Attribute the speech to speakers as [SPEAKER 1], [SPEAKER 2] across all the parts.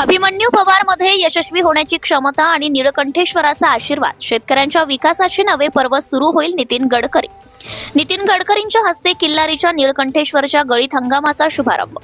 [SPEAKER 1] अभिमन्यू पवारमध्ये यशस्वी होण्याची क्षमता आणि निळकंठेश्वराचा आशीर्वाद. शेतकऱ्यांच्या विकासाचे नवे पर्व सुरू होईल नितीन गडकरी. नितीन गडकरींच्या हस्ते किल्लारीच्या निळकंठेश्वरच्या गळीत हंगामाचा शुभारंभ.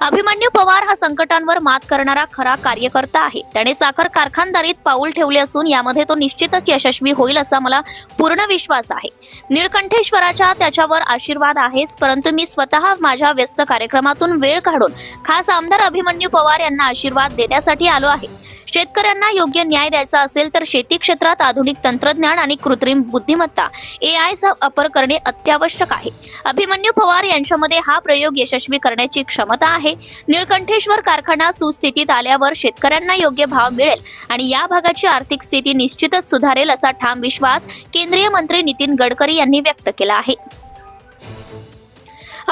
[SPEAKER 1] अभिमन्यू पवार हा संकटांवर मात करणारा खरा कार्यकर्ता आहे. त्याने साखर कारखानदारीत पाऊल ठेवले असून यामध्ये तो निश्चितच यशस्वी होईल असा मला पूर्ण विश्वास आहे. निळकंठेश्वराच्या त्याच्यावर आशीर्वाद आहेच परंतु मी स्वतः माझ्या व्यस्त कार्यक्रमातून वेळ काढून खास आमदार अभिमन्यू पवार यांना आशीर्वाद देण्यासाठी आलो आहे. शेतकऱ्यांना योग्य न्याय द्यायचा असेल तर शेती क्षेत्रात आधुनिक तंत्रज्ञान आणि कृत्रिम बुद्धिमत्ता ए आयचा वापर करणे अत्यावश्यक आहे. अभिमन्यू पवार यांच्यामध्ये हा प्रयोग यशस्वी करण्याची क्षमता आहे. निळकंठेश्वर कारखाना सुस्थितीत आल्यावर शेतकऱ्यांना योग्य भाव मिळेल आणि या भागाची आर्थिक स्थिती निश्चितच सुधारेल असा ठाम विश्वास केंद्रीय मंत्री नितीन गडकरी यांनी व्यक्त केला आहे.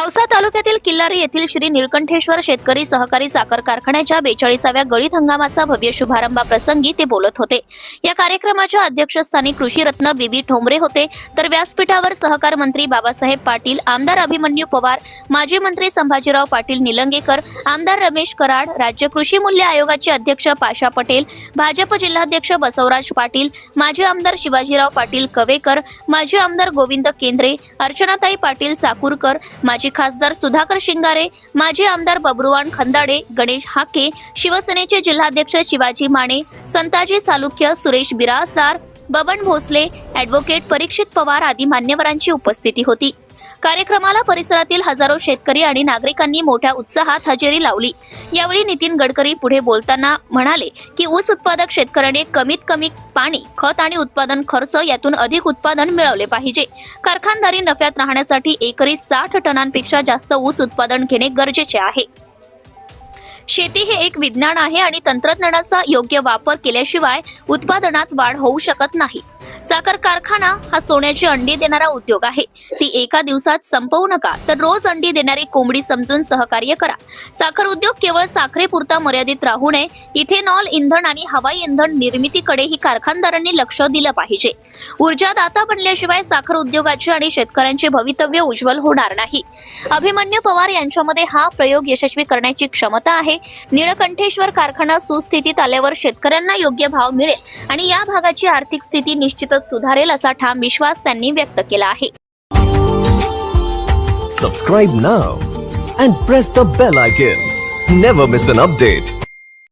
[SPEAKER 1] औसा तालुक्यातील किल्लारी येथील श्री निळकंठेश्वर शेतकरी सहकारी साखर कारखान्याच्या बेचाळीसाव्या गळीत हंगामाचा भव्य शुभारंभाप्रसंगी ते बोलत होते. या कार्यक्रमाच्या अध्यक्षस्थानी कृषी रत्न बीबी ठोंबरे होते. तर व्यासपीठावर सहकार मंत्री बाबासाहेब पाटील आमदार अभिमन्यू पवार माजी मंत्री संभाजीराव पाटील निलंगेकर आमदार रमेश कराड राज्य कृषी मूल्य आयोगाचे अध्यक्ष पाशा पटेल भाजप जिल्हाध्यक्ष बसवराज पाटील माजी आमदार शिवाजीराव पाटील कवेकर माजी आमदार गोविंद केंद्रे अर्चनाताई पाटील साकूरकर माजी खासदार सुधाकर शिंगारे माजी आमदार बबरुवान खंदाडे गणेश हाके शिवसेनेचे जिल्हाध्यक्ष शिवाजी माने संताजी चालुक्य सुरेश बिराजदार बबन भोसले ॲडव्होकेट परीक्षित पवार आदी मान्यवरांची उपस्थिती होती. कार्यक्रमाला परिसरातील हजारो शेतकरी आणि नागरिकांनी मोठ्या उत्साहात हजेरी लावली. यावेळी नितीन गडकरी पुढे बोलताना म्हणाले की ऊस उत्पादक शेतकऱ्याने कमीत कमी पाणी खत आणि उत्पादन खर्च यातून अधिक उत्पादन मिळवले पाहिजे. कारखानदारी नफ्यात राहण्यासाठी एकरी साठ टनांपेक्षा जास्त ऊस उत्पादन घेणे गरजेचे आहे. शेती हे एक विज्ञान आहे आणि तंत्रज्ञानाचा योग्य वापर केल्याशिवाय उत्पादनात वाढ होऊ शकत नाही. साखर कारखाना हा सोन्याची अंडी देणारा उद्योग आहे. ती एका दिवसात संपवू नका तर रोज अंडी देणारी कोंबडी समजून सहकार्य करा. साखर उद्योग केवळ साखरेपुरता मर्यादित राहू नये इथेनॉल इंधन आणि हवाई इंधन निर्मितीकडेही कारखानदारांनी लक्ष दिलं पाहिजे. ऊर्जादाता बनल्याशिवाय साखर उद्योगाचे आणि शेतकऱ्यांचे भवितव्य उज्ज्वल होणार नाही. अभिमन्यू पवार यांच्यामध्ये हा प्रयोग यशस्वी करण्याची क्षमता आहे. आहे. निळकंठेश्वर कारखाना सुस्थितीत आल्यावर शेतकऱ्यांना योग्य भाव मिळेल आणि या भागाची आर्थिक स्थिती निश्चितच सुधारेल असा ठाम विश्वास त्यांनी व्यक्त केला आहे.
[SPEAKER 2] Subscribe now and press the bell icon never miss an update